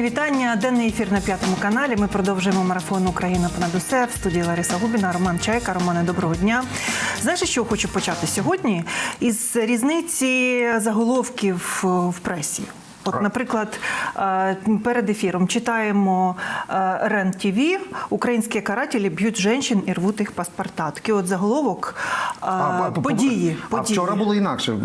Мої вітання. Денний ефір на п'ятому каналі. Ми продовжуємо марафон Україна понад усе в студії Лариса Губіна, Роман Чайка. Романе, доброго дня. Знаєш, що хочу почати сьогодні? Із різниці заголовків е, в пресі. От, наприклад, е, перед ефіром читаємо е, РЕН ТВ «Українські карателі б'ють жінок і рвуть їх паспорта». Такий от заголовок е, А, події. А події. вчора було інакше.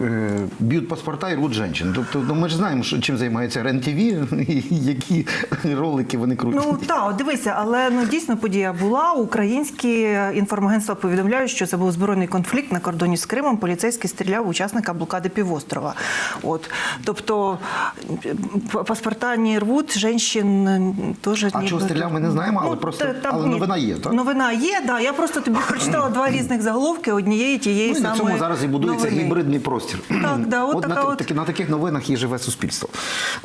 Б'ють паспорта і рвуть жінчин. Тобто ну, ми ж знаємо, що, чим займається РЕН-ТВ, і які ролики вони крутять. Ну так, дивися, але ну дійсно подія була. Українські інформагентства повідомляють, що це був збройний конфлікт на кордоні з Кримом. Поліцейський стріляв в учасника блокади півострова. От тобто паспорта не рвуть, жінчин теж А ніби- чого стріляв, ми не знаємо, але Ну, просто- та- там але новина є, так? Новина є, да. Я просто тобі прочитала два різних заголовки однієї тієї Ну, і на цьому зараз і будується новини. гібридний простір. Так, да, от на, така та- от- на таких новинах і живе суспільство.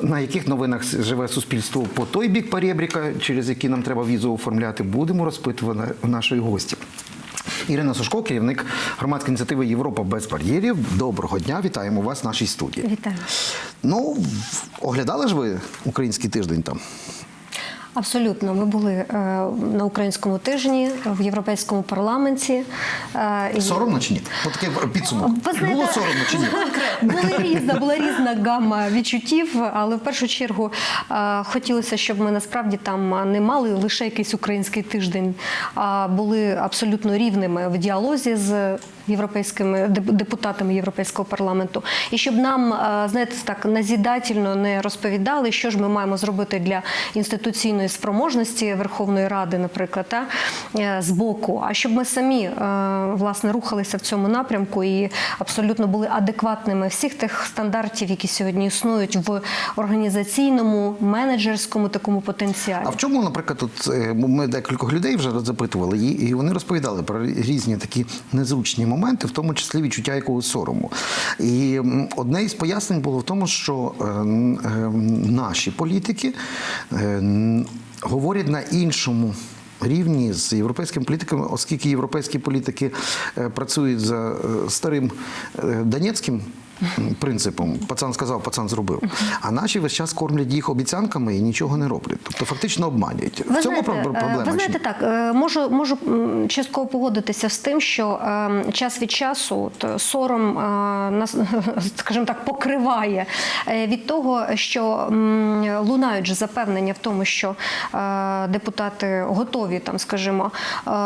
На яких новинах живе суспільство по той бік перебріка, через який нам треба візу оформляти, будемо розпитувати в нашої гості. Ірина Сушко, керівник громадської ініціативи Європа без бар'єрів. Доброго дня, вітаємо вас в нашій студії. Вітаю. Ну, оглядали ж ви український тиждень там? Абсолютно, ми були е, на українському тижні в європейському парламенті. Е, Соромно чи ні? По таке підсумок. Було соромно чи ні? Була різна, була різна гамма відчуттів, але в першу чергу хотілося, щоб ми насправді там не мали лише якийсь український тиждень, а були абсолютно рівними в діалозі з європейськими деп- депутатами Європейського парламенту, і щоб нам е, знаєте, так назідательно не розповідали, що ж ми маємо зробити для інституційної спроможності Верховної Ради, наприклад, та, е, з боку, а щоб ми самі е, власне рухалися в цьому напрямку і абсолютно були адекватними всіх тих стандартів, які сьогодні існують в організаційному, менеджерському такому потенціалі. А в чому, наприклад, тут ми декількох людей вже запитували, і вони розповідали про різні такі незручні моменти, в тому числі відчуття якогось сорому. І одне із пояснень було в тому, що е, м, е, наші політики е, говорять на іншому. Рівні з європейськими політиками, оскільки європейські політики е, працюють за е, старим е, донецьким принципом пацан сказав, пацан зробив. А наші весь час кормлять їх обіцянками і нічого не роблять. Тобто фактично обманюють. Ви в цьому знаєте, е, проблема. Ви чи так е, можу можу частково погодитися з тим, що е, час від часу сором е, нас, скажімо так, покриває від того, що лунають же запевнення в тому, що депутати готові там, скажімо,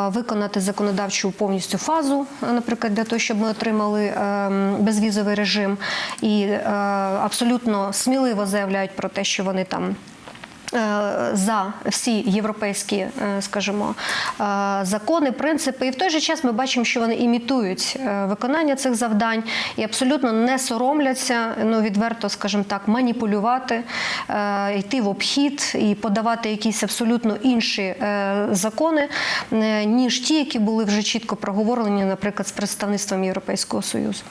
виконати законодавчу повністю фазу, наприклад, для того, щоб ми отримали е, безвізовий режим, і е, абсолютно сміливо заявляють про те, що вони там. Е, За всі європейські, е, скажімо, е, закони, принципи, і в той же час ми бачимо, що вони імітують виконання цих завдань і абсолютно не соромляться, ну відверто, скажімо так, маніпулювати, йти в обхід і подавати якісь абсолютно інші закони, ніж ті, які були вже чітко проговорені, наприклад, з представництвом Європейського союзу.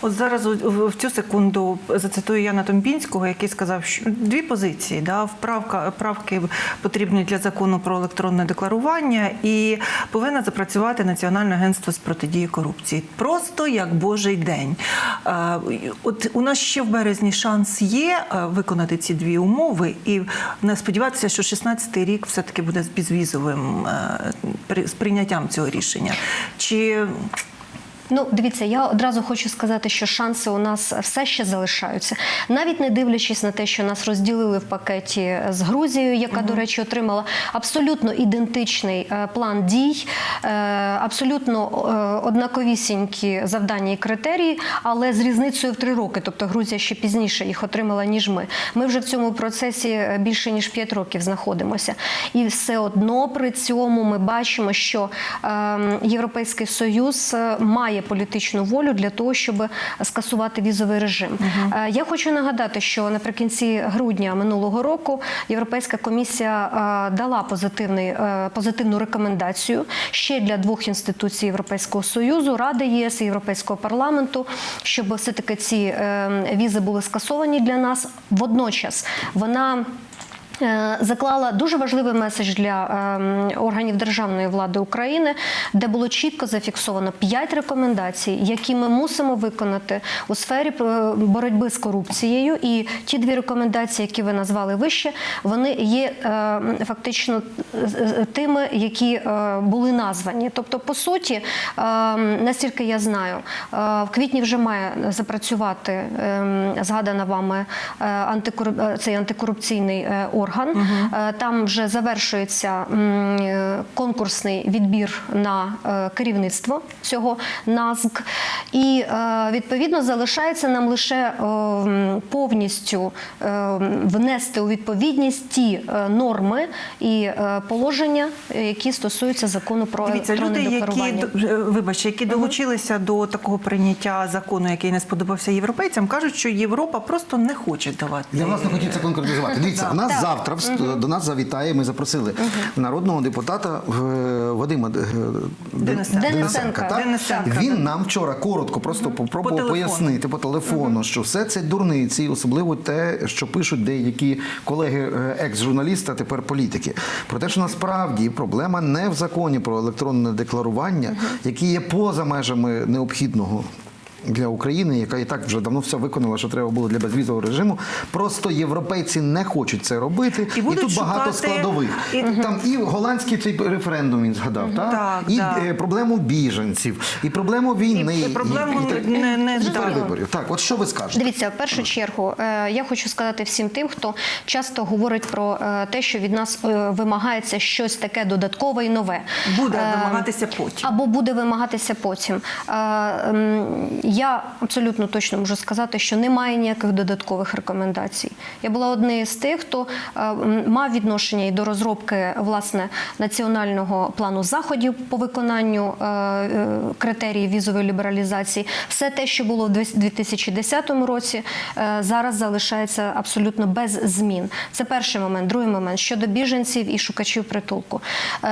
От зараз в цю секунду зацитую Яна Томпінського, який сказав, що дві позиції. Да, вправка, правки потрібні для закону про електронне декларування і повинна запрацювати Національне агентство з протидії корупції. Просто як Божий день. Е, От у нас ще в березні шанс є е, виконати ці дві умови, і не сподіватися, що 16-й рік все-таки буде з безвізовим е, з прийняттям цього рішення. Чи Ну, дивіться, я одразу хочу сказати, що шанси у нас все ще залишаються, навіть не дивлячись на те, що нас розділили в пакеті з Грузією, яка, до речі, отримала абсолютно ідентичний е, план дій, е, абсолютно е, однаковісінькі завдання і критерії, але з різницею в три роки. Тобто Грузія ще пізніше їх отримала ніж ми. Ми вже в цьому процесі більше ніж 5 років знаходимося, і все одно при цьому ми бачимо, що е, Європейський Союз е, має політичну волю для того, щоб скасувати візовий режим. Е, Я хочу нагадати, що наприкінці грудня минулого року Європейська комісія е, дала позитивний, е, позитивну рекомендацію ще для двох інституцій Європейського союзу Ради ЄС і Європейського парламенту, щоб все таки ці е, візи були скасовані для нас. Водночас вона заклала дуже важливий меседж для ем, органів державної влади України, де було чітко зафіксовано п'ять рекомендацій, які ми мусимо виконати у сфері е, боротьби з корупцією. І ті дві рекомендації, які ви назвали вище, вони є е, фактично е, е, тими, які е, були названі. Тобто, по суті, е, наскільки я знаю, е, в квітні вже має запрацювати е, згадана вами е, е, цей антикорупційний е, орган. Е, Там вже завершується е, конкурсний відбір на е, керівництво цього НАЗК. І відповідно залишається нам лише повністю внести у відповідність ті норми і положення, які стосуються закону про Дивіться, люди, електронне які декларування. до- е, вибачте, які долучилися до такого прийняття закону, який не сподобався європейцям, кажуть, що Європа просто не хоче давати. Я власне хотів це конкретизувати. Дивіться, у нас завтра в- до нас завітає. Ми запросили народного депутата е, Вадима е, Денисенка. Денисенка. так? Денисенка, Він нам вчора коротко просто попробував телефону. пояснити по телефону, що все це дурниці, особливо те, що пишуть деякі колеги е, екс-журналісти, а тепер політики. Про те, що насправді проблема не в законі про електронне декларування, який є поза межами необхідного. Для України, яка і так вже давно все виконала, що треба було для безвізового режиму. Просто європейці не хочуть це робити, І будуть тут багато складових. і- Там і голландський цей референдум він згадав, так? Так, і да. е, проблему біженців, і проблему війни, І проблему так- не- не- перевиборів. Так, от що ви скажете? Дивіться, в першу чергу е, я хочу сказати всім тим, хто часто говорить про е, те, що від нас е, вимагається щось таке додаткове і нове. Буде Е, вимагатися потім. Або буде вимагатися потім. Я абсолютно точно можу сказати, що немає ніяких додаткових рекомендацій. Я була однією з тих, хто е, мав відношення і до розробки власне національного плану заходів по виконанню е, е, критеріїв візової лібералізації. Все те, що було в 2010 році, зараз залишається абсолютно без змін. Це перший момент. Другий момент щодо біженців і шукачів притулку.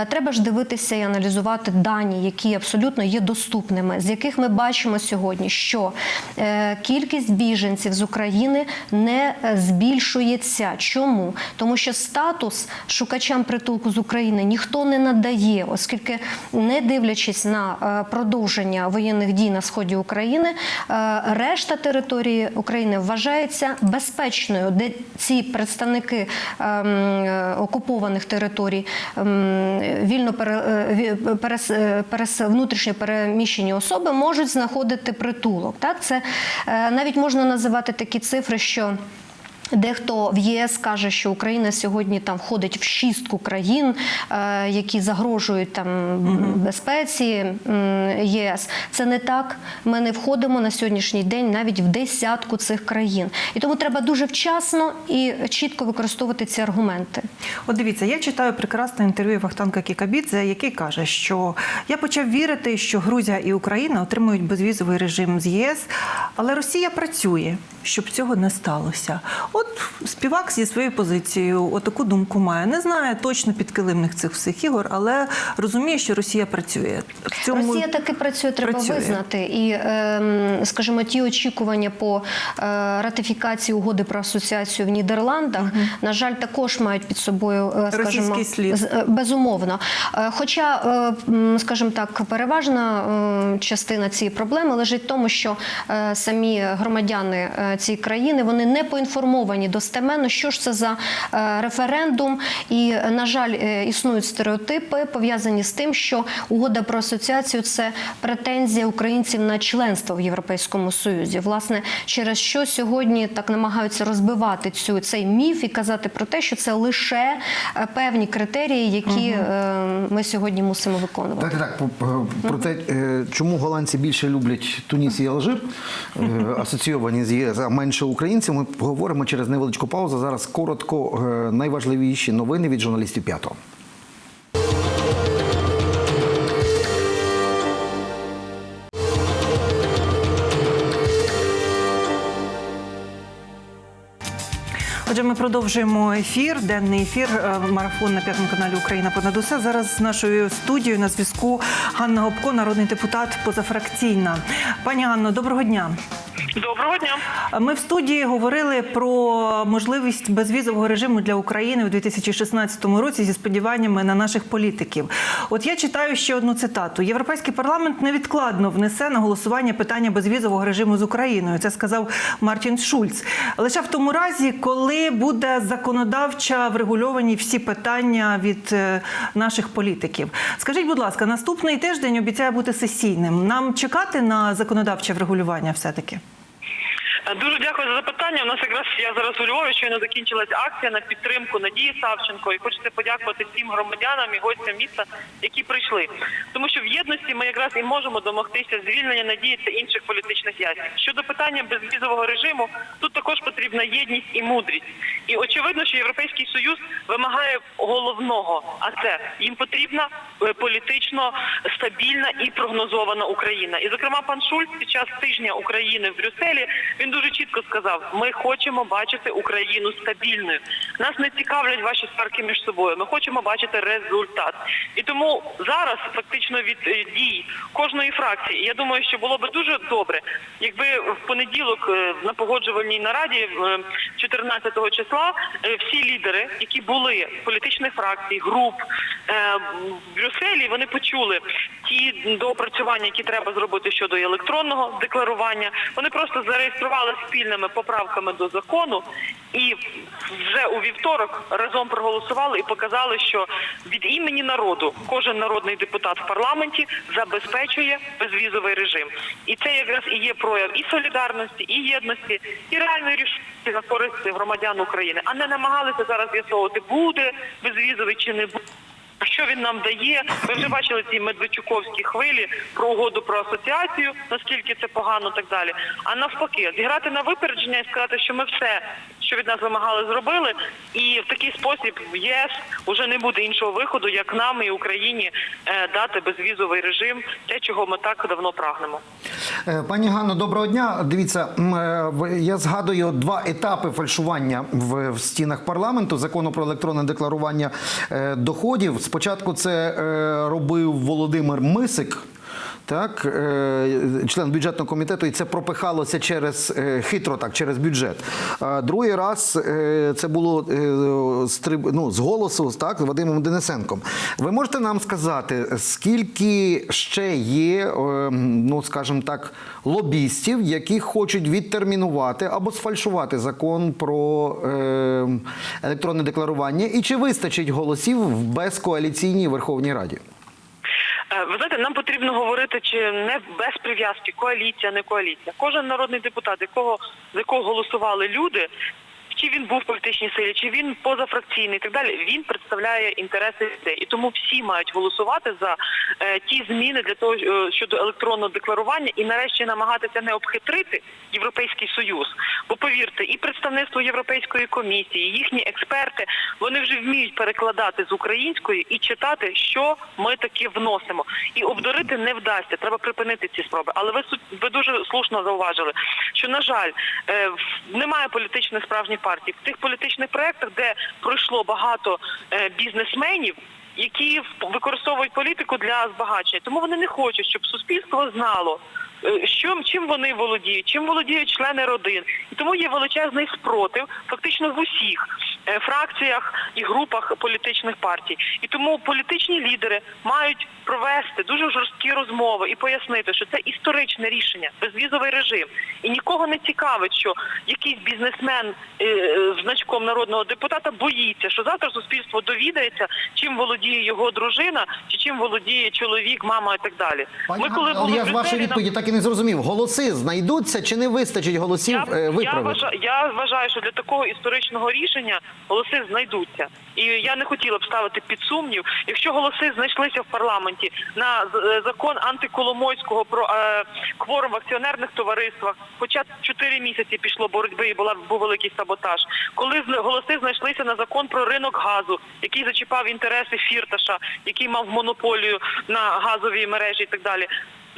Треба ж дивитися і аналізувати дані, які абсолютно є доступними, з яких ми бачимо сьогодні, що е, кількість біженців з України не е, збільшується. Чому? Тому що статус шукачам притулку з України ніхто не надає, оскільки, не дивлячись на е, продовження воєнних дій на сході України, решта території України вважається безпечною, де ці представники ем, окупованих територій ем, вільно пере, перес, перес, внутрішньо переміщені особи можуть знаходити притулок. Так, це е, навіть можна називати такі цифри, що. Дехто в ЄС каже, що Україна сьогодні там входить в шістку країн, е, які загрожують там безпеці ЄС. Це не так. Ми не входимо на сьогоднішній день навіть в десятку цих країн. І тому треба дуже вчасно і чітко використовувати ці аргументи. От дивіться, я читаю прекрасне інтерв'ю Вахтанка Кікабідзе, який каже, що я почав вірити, що Грузія і Україна отримують безвізовий режим з ЄС, але Росія працює, щоб цього не сталося. От співак зі своєю позицією отаку думку має. Не знає точно підкилимних цих всіх ігор, але розуміє, що Росія працює. В цьому Росія таки працює, треба працює. визнати. І, ем, скажімо, ті очікування по е, ратифікації угоди про асоціацію в Нідерландах, на жаль, також мають під собою, е, скажімо, слід. е, безумовно. Хоча, скажімо так, переважна е, частина цієї проблеми лежить в тому, що самі громадяни цієї країни вони не поінформовані достеменно, що ж це за е, референдум. І, е, на жаль, е, існують стереотипи пов'язані з тим, що угода про асоціацію це претензія українців на членство в Європейському Союзі. Власне, через що сьогодні так намагаються розбивати цю цей міф і казати про те, що це лише певні критерії, які е, ми сьогодні мусимо виконувати. Так по- про те, чому голландці більше люблять Туніс і Алжир, асоційовані з ЄС, а менше українців. Ми поговоримо через невеличку паузу. Зараз коротко е, найважливіші новини від журналістів п'ятого. Отже, ми продовжуємо ефір, денний ефір, е, марафон на п'ятому каналі Україна понад усе. Зараз з нашою студією на зв'язку Ганна Гопко, народний депутат позафракційна. Пані Ганно, доброго дня. Доброго дня. Ми в студії говорили про можливість безвізового режиму для України у 2016 році зі сподіваннями на наших політиків. От я читаю ще одну цитату: Європейський парламент невідкладно внесе на голосування питання безвізового режиму з Україною. Це сказав Мартін Шульц. Лише в тому разі, коли буде законодавча врегульовані всі питання від е, наших політиків. Скажіть, будь ласка, наступний тиждень обіцяє бути сесійним. Нам чекати на законодавче врегулювання все таки. Е, Дуже дякую за запитання. У нас якраз я зараз у Львові щойно закінчилась акція на підтримку Надії Савченко. І хочеться подякувати всім громадянам і гостям міста, які прийшли. Тому що в єдності ми якраз і можемо домогтися звільнення надії та інших політичних в'язнів. Щодо питання безвізового режиму, тут також потрібна єдність і мудрість. І очевидно, що Європейський Союз вимагає головного, а це їм потрібна е, політично стабільна і прогнозована Україна. І зокрема, пан Шульц під час тижня України в Брюсселі він дуже чітко сказав: ми хочемо бачити Україну стабільною. Нас не цікавлять ваші сварки між собою. Ми хочемо бачити результат. І тому зараз фактично від е, дій кожної фракції. Я думаю, що було би дуже добре, якби в понеділок е, на погоджувальній нараді е, 14 числа е, всі лідери, які були політичних фракцій, груп в Брюсселі, вони почули ті доопрацювання, які треба зробити щодо електронного декларування. Вони просто зареєстрували спільними поправками до закону і вже у вівторок разом проголосували і показали, що від імені народу кожен народний депутат в парламенті забезпечує безвізовий режим. І це якраз і є прояв і солідарності, і єдності, і реальної рішення на користь громадян України, а не намагалися зараз з'ясовувати, буде безвізовий чи не буде. Що він нам дає? Ми вже бачили ці медведчуковські хвилі про угоду про асоціацію, наскільки це погано, так далі. А навпаки, зіграти на випередження і сказати, що ми все, що від нас вимагали, зробили, і в такий спосіб в ЄС вже не буде іншого виходу, як нам і Україні е, дати безвізовий режим, те, чого ми так давно прагнемо. Е, Пані Ганно, доброго дня. Дивіться, е, я згадую два етапи фальшування в, стінах парламенту закону про електронне декларування доходів. Спочатку це робив Володимир Мисик. Так, е, член бюджетного комітету, і це пропихалося через е, хитро, так через бюджет. Другий раз е, це було ну, з голосу, так, з Вадимом Денисенком. Ви можете нам сказати, скільки ще є, ну скажімо так, лобістів, які хочуть відтермінувати або сфальшувати закон про електронне декларування, і чи вистачить голосів в безкоаліційній Верховній Раді? Е, Ви знаєте, нам потрібно говорити чи не без прив'язки, коаліція, не коаліція. Кожен народний депутат, якого за якого голосували люди. Чи він був в політичній силі, чи він позафракційний і так далі, він представляє інтереси людей. І тому всі мають голосувати за е, ті зміни для того, е, щодо електронного декларування і нарешті намагатися не обхитрити Європейський Союз. Бо повірте, і представництво Європейської комісії, і їхні експерти, вони вже вміють перекладати з української і читати, що ми таки вносимо. І обдурити не вдасться. Треба припинити ці спроби. Але ви ви дуже слушно зауважили, що на жаль, е, немає політичних справжніх партій. В тих політичних проєктах, де пройшло багато е, бізнесменів. Які використовують політику для збагачення, тому вони не хочуть, щоб суспільство знало, е, що чим вони володіють, чим володіють члени родин, і тому є величезний спротив фактично в усіх фракціях і групах політичних партій. І тому політичні лідери мають провести дуже жорсткі розмови і пояснити, що це історичне рішення, безвізовий режим. І нікого не цікавить, що якийсь бізнесмен е, е, з значком народного депутата боїться, що завтра суспільство довідається, чим володіє його дружина, чи чим володіє чоловік, мама і так далі. Пані Ми Ганно, але я ж вашої відповіді так і не зрозумів. Голоси знайдуться чи не вистачить голосів я, е, я, виправити? вважаю, я вважаю, що для такого історичного рішення голоси знайдуться. І я не хотіла б ставити під сумнів, якщо голоси знайшлися в парламенті на е, закон антиколомойського про е, кворум в акціонерних товариствах, хоча чотири місяці пішло боротьби і була був великий саботаж. Коли голоси знайшлися на закон про ринок газу, який зачіпав інтереси Фірташа, який мав монополію на газові мережі і так далі.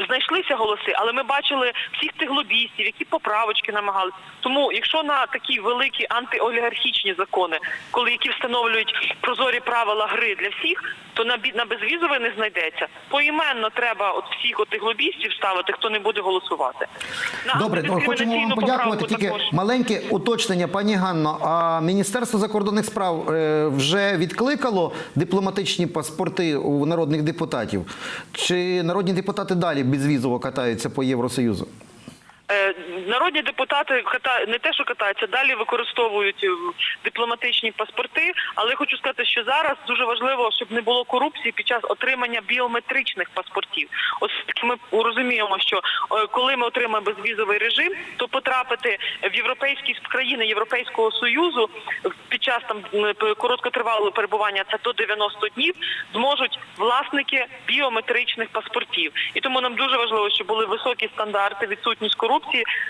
Знайшлися голоси, але ми бачили всіх тих лобістів, які поправочки намагались. Тому, якщо на такі великі антиолігархічні закони, коли які встановлюють прозорі правила гри для всіх, то на на безвізовий не знайдеться. Поіменно треба от всіх отих лобістів ставити, хто не буде голосувати. На Добре, ну, хочемо вам подякувати. Тільки також. маленьке уточнення, пані Ганно. А Міністерство закордонних справ е, вже відкликало дипломатичні паспорти у народних депутатів? Чи народні депутати далі безвізово катаються по Євросоюзу? Е, Народні депутати не те, що катаються, далі використовують е, дипломатичні паспорти. Але хочу сказати, що зараз дуже важливо, щоб не було корупції під час отримання біометричних паспортів. Оскільки ми розуміємо, що е, коли ми отримаємо безвізовий режим, то потрапити в європейські країни Європейського союзу під час там короткотривалого перебування це до 90 днів зможуть власники біометричних паспортів. І тому нам дуже важливо, щоб були високі стандарти, відсутність корупції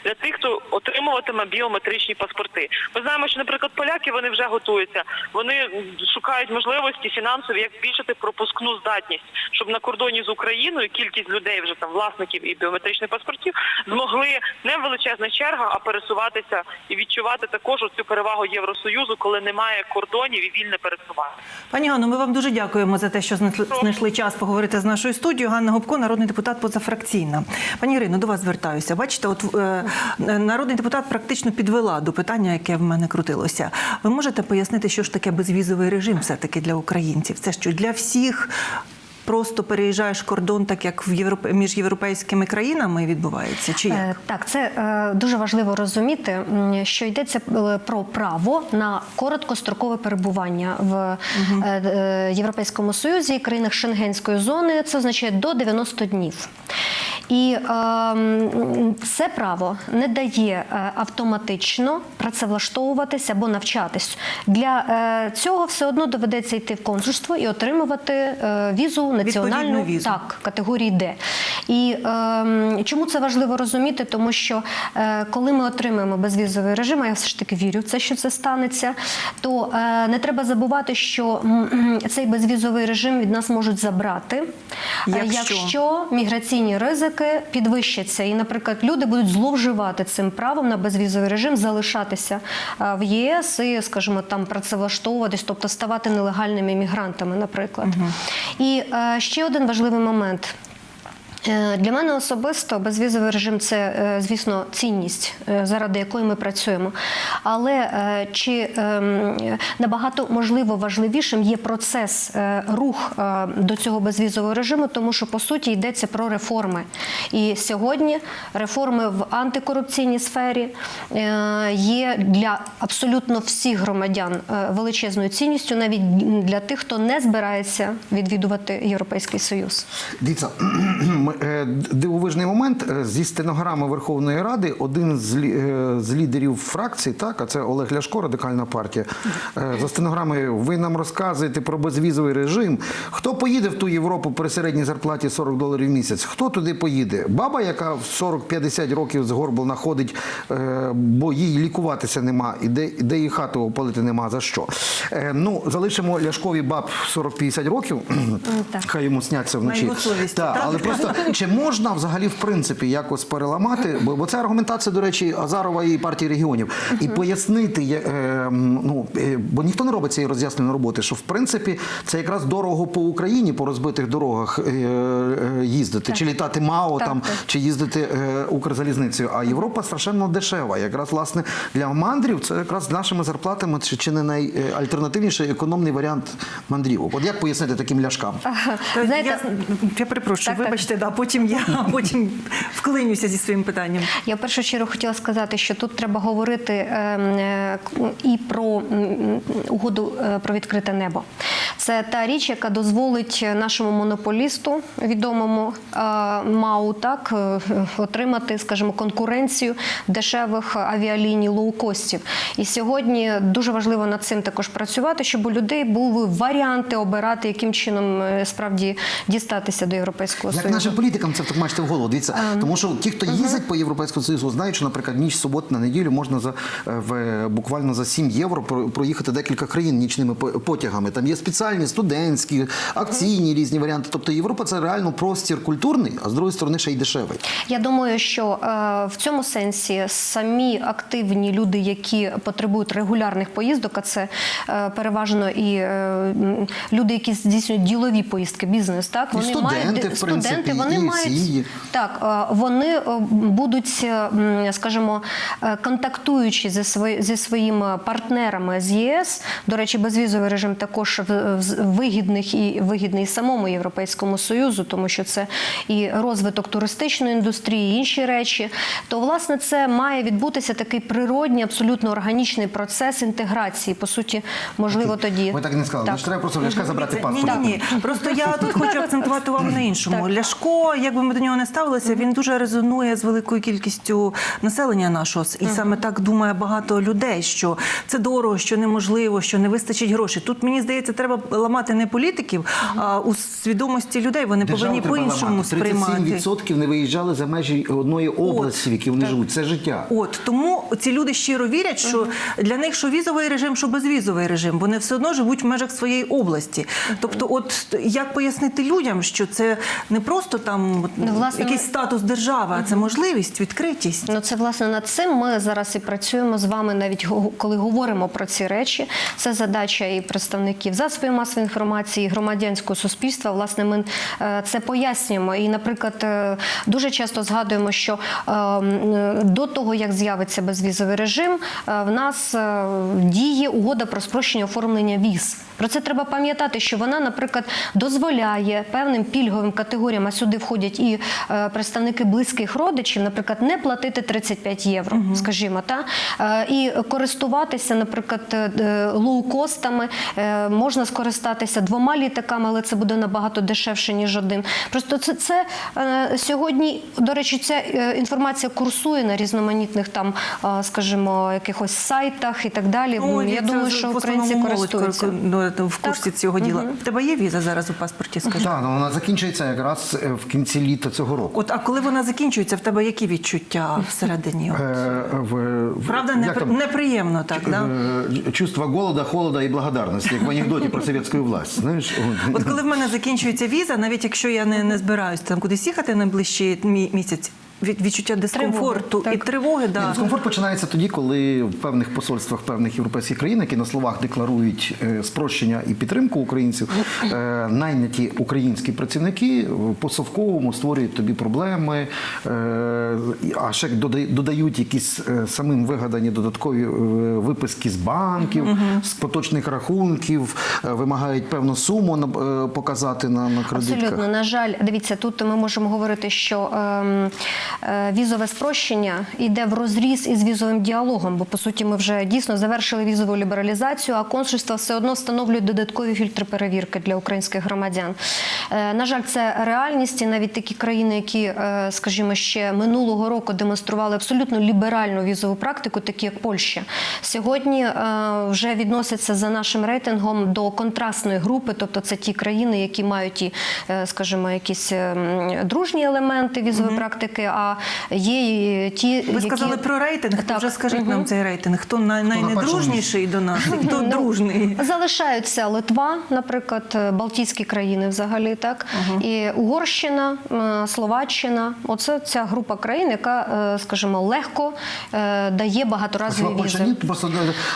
для тих, хто отримуватиме біометричні паспорти. Ми знаємо, що, наприклад, поляки вони вже готуються. Вони шукають можливості фінансові, як збільшити пропускну здатність, щоб на кордоні з Україною кількість людей, вже там власників і біометричних паспортів, змогли не в величезних чергах, а пересуватися і відчувати також цю перевагу Євросоюзу, коли немає кордонів і вільне пересування. Пані Ганно, ми вам дуже дякуємо за те, що знайшли, час поговорити з нашою студією. Ганна Гопко, народний депутат позафракційна. Пані Ірино, до вас звертаюся. Бачите, от е, народний депутат практично підвела до питання, яке в мене крутилося. Ви можете пояснити, що ж таке безвізовий режим все-таки для українців? Це що для всіх просто переїжджаєш кордон, так як в Європ... між європейськими країнами відбувається? Чи як? Е, Так, це е, дуже важливо розуміти, що йдеться е, про право на короткострокове перебування в е, Європейському Союзі і країнах Шенгенської зони. Це означає до 90 днів. І е, це право не дає е, автоматично працевлаштовуватись або навчатись. Для е, цього все одно доведеться йти в консульство і отримувати е, візу національну візу. Так, категорії Д. І ем, чому це важливо розуміти? Тому що е, коли ми отримаємо безвізовий режим, а я все ж таки вірю в це, що це станеться, то е, не треба забувати, що цей безвізовий режим від нас можуть забрати, Якщо? якщо міграційні ризики підвищаться, і, наприклад, люди будуть зловживати цим правом на безвізовий режим, залишатися е, в ЄС і, скажімо, там працевлаштовуватись, тобто ставати нелегальними мігрантами, наприклад. І е, ще один важливий момент. Е, Для мене особисто безвізовий режим це, е, звісно, цінність, е, заради якої ми працюємо. Але чи ем, набагато можливо важливішим є процес рух до цього безвізового режиму, тому що по суті йдеться про реформи. І сьогодні реформи в антикорупційній сфері є для абсолютно всіх громадян величезною цінністю, навіть для тих, хто не збирається відвідувати Європейський Союз. Дивіться, дивовижний момент Е, зі стенограми Верховної Ради. Один з, е, з лідерів фракції, так, а це Олег Ляшко, радикальна партія. е, За стенограмою, ви нам розказуєте про безвізовий режим. Хто поїде в ту Європу при середній зарплаті 40 доларів в місяць? Хто туди поїде? Баба, яка в 40-50 років з горбл ходить, е, бо їй лікуватися нема, і де, де їй хату опалити нема за що. Е, Ну, залишимо Ляшкові баб 40-50 років. так. Хай йому сняться вночі. Так? але просто чи можна взагалі в принципі якось переламати? Бо, бо це аргументація, до речі, Азарова і партії регіонів, і пояснити, е, ну е, бо ніхто не робить цієї роз'ясненої роботи, що в принципі це якраз дорого по Україні по розбитих дорогах е, е, їздити, чи літати МАО Так, там, так. чи їздити е, Укрзалізницею. А Європа страшенно дешева. Якраз власне для мандрів це якраз з нашими зарплатами чи, чи не найальтернативніший економний варіант мандрівок. От як пояснити таким ляшкам? Знаєте, я, я перепрошую, Так, так. вибачте, да, потім я потім вклинюся зі своїм питанням. Я в першу чергу хотіла сказати, що тут треба говорити ем, е, і про угоду е, про відкрите небо. Це та річ, яка дозволить нашому монополісту, відомому е, МАУ, так е, отримати, скажімо, конкуренцію дешевих авіаліній лоукостів. І сьогодні дуже важливо над цим також працювати, щоб у людей були варіанти обирати, яким чином справді дістатися до європейського Як союзу. Політикам це втокмачте в голову. Дивіться, Ем, тому що ті, хто їздять по Європейському Союзу, знають, що, наприклад, ніч субот на неділю можна за е, в буквально за 7 євро про- проїхати декілька країн нічними потягами. Там є спеціальні студентські, акційні різні варіанти. Тобто Європа це реально простір культурний, а з другої сторони ще й дешевий. Я думаю, що е, в цьому сенсі самі активні люди, які потребують регулярних поїздок, а це е, переважно і е, люди, які здійснюють ділові поїздки, бізнес, так І вони студенти, мають в принципі, вони і мають сім'ї. так, е, вони е, будуть, е, скажімо, контактуючи зі свої, зі своїми партнерами з ЄС. До речі, безвізовий режим також вигідних і вигідний самому Європейському Союзу, тому що це і розвиток туристичної індустрії, і інші речі. То власне це має відбутися такий природній, абсолютно органічний процес інтеграції. По суті, можливо, тоді Ви так не сказали. Значить, треба просто Ляшка забрати паспорт. ні, ні. Просто я тут хочу акцентувати увагу на іншому. Так. Ляшко, як би ми до нього не ставилися, він дуже резонує з великою кількістю населення нашого. І саме так думає багато людей, що це дорого, що неможливо, що не вистачить грошей. Тут мені здається, треба ламати не політиків, а у свідомості людей. Вони Державу повинні по-іншому сприймати. 37% не виїжджали за межі одної області, в якій вони живуть. Це життя. От тому ці люди щиро вірять, що для них що візовий режим, що безвізовий режим, вони все одно живуть в межах своєї області. Тобто, от як пояснити людям, що це не просто там Ну, власне, якийсь статус держави, а це можливість, відкритість. Ну, це власне над цим ми зараз і працюємо з вами, навіть коли говоримо про ці речі. Це задача і представників засобів масової інформації, і громадянського суспільства. Власне, ми е, це пояснюємо. І, наприклад, е, дуже часто згадуємо, що е, до того, як з'явиться безвізовий режим, в нас діє угода про спрощення оформлення віз. Про це треба пам'ятати, що вона, наприклад, дозволяє певним пільговим категоріям, а сюди входять і е, представники близьких родичів, наприклад, не платити 35 євро, скажімо, та Е, і користуватися, наприклад, е, лоукостами, е, можна скористатися двома літаками, але це буде набагато дешевше ніж один. Просто це, це е, сьогодні, до речі, ця е, інформація курсує на різноманітних там, е, скажімо, якихось сайтах і так далі. Ну, Я це думаю, що в українці користуються. ну, в курсі Так. цього діла. В тебе є віза зараз у паспорті? Скажи. Так, ну, вона закінчується якраз в кінці літа цього року. От а коли вона закінчується, в тебе які відчуття всередині? От? Е, в- в- Правда, як непри- там? неприємно так, да? Е, Чувство голода, холода і благодарності, як в анекдоті про совєтську власть. Знаєш, От. Коли в мене закінчується віза, навіть якщо я не, не збираюся там кудись їхати найближчий мі- місяць, відчуття дискомфорту так. і тривоги, Ні, да. Дискомфорт починається тоді, коли в певних посольствах певних європейських країн, які на словах декларують е, спрощення і підтримку українців, е, найняті українські працівники по совковому створюють тобі проблеми, е, а ще додають якісь е, самим вигадані додаткові е, виписки з банків, з поточних рахунків, е, вимагають певну суму на- е, показати на, на кредитках. Абсолютно, на жаль, дивіться, тут ми можемо говорити, що е, візове спрощення йде в розріз із візовим діалогом, бо по суті ми вже дійсно завершили візову лібералізацію, а консульства все одно встановлюють додаткові фільтри перевірки для українських громадян. Е, на жаль, це реальність, і навіть такі країни, які, е, скажімо, ще минулого року демонстрували абсолютно ліберальну візову практику, такі як Польща, сьогодні е, вже відносяться за нашим рейтингом до контрастної групи, тобто це ті країни, які мають і, е, скажімо, якісь е, дружні елементи візової практики, а є і ті, Ви які... сказали про рейтинг. Так. Вже скажіть Мгм. нам цей рейтинг. Хто най- найнедружніший до нас? і Хто Ну, дружний? Залишаються Литва, наприклад, е, Балтійські країни взагалі, так і Угорщина, Словаччина. Оце ця група країн, яка, е, скажімо, легко е, дає багаторазові візи. ні? Просто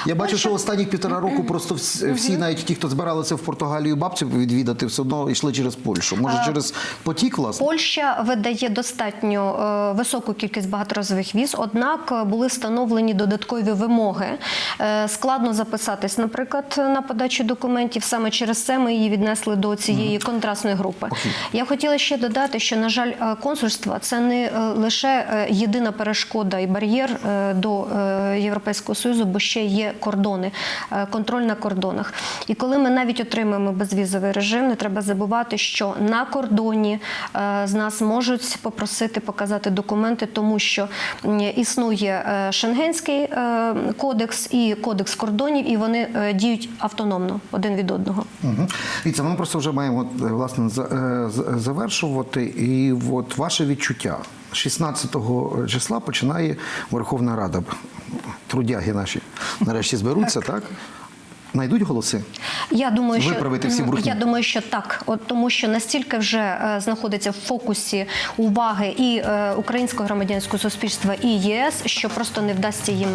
я бачу, що останніх півтора року просто всі, навіть ті, хто збиралися в Португалію бабців відвідати, все одно йшли через Польщу. Може, через потік, власне? Польща видає достатньо е, високу кількість багаторазових віз, однак е, були встановлені додаткові вимоги. Е, складно записатись, наприклад, на подачу документів. Саме через це ми її віднесли до цієї контрастної групи. Я хотіла ще додати, що на жаль, е, консульство це не е, лише е, єдина перешкода і бар'єр е, до е, Європейського союзу, бо ще є кордони, е, контроль на кордонах. І коли ми навіть отримаємо безвізовий режим, не треба забувати, що на кордоні е, з нас можуть попросити показати оформляти документи, тому що існує е, Шенгенський е, кодекс і кодекс кордонів, і вони е, діють автономно один від одного. Угу. І це ми просто вже маємо власне за- завершувати. І от ваше відчуття 16 числа починає Верховна Рада. Трудяги наші нарешті зберуться, так? Найдуть голоси? Я думаю, що Виправити всі м, я думаю, що так, от тому що настільки вже е, знаходиться в фокусі уваги і е, українського громадянського суспільства, і ЄС, що просто не вдасться їм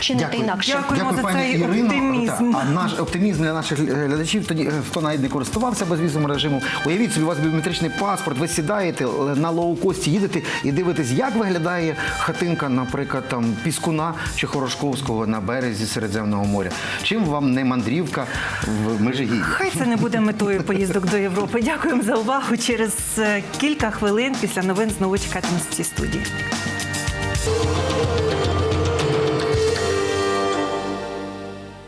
чинити Дякую. інакше. Дякуємо за пані цей Ірино. оптимізм. А наш оптимізм для наших глядачів, тоді е, хто навіть не користувався безвізовим режимом. Уявіть собі, у вас біометричний паспорт, ви сідаєте е, на лоукості, їдете і дивитесь, як виглядає хатинка, наприклад, там Піскуна чи Хорошковського на березі Середземного моря. Чим вам не мандрівка в Межигір'ї? Хай це не буде метою поїздок до Європи. Дякуємо за увагу. Через е, кілька хвилин після новин знову чекатимемо в цій студії.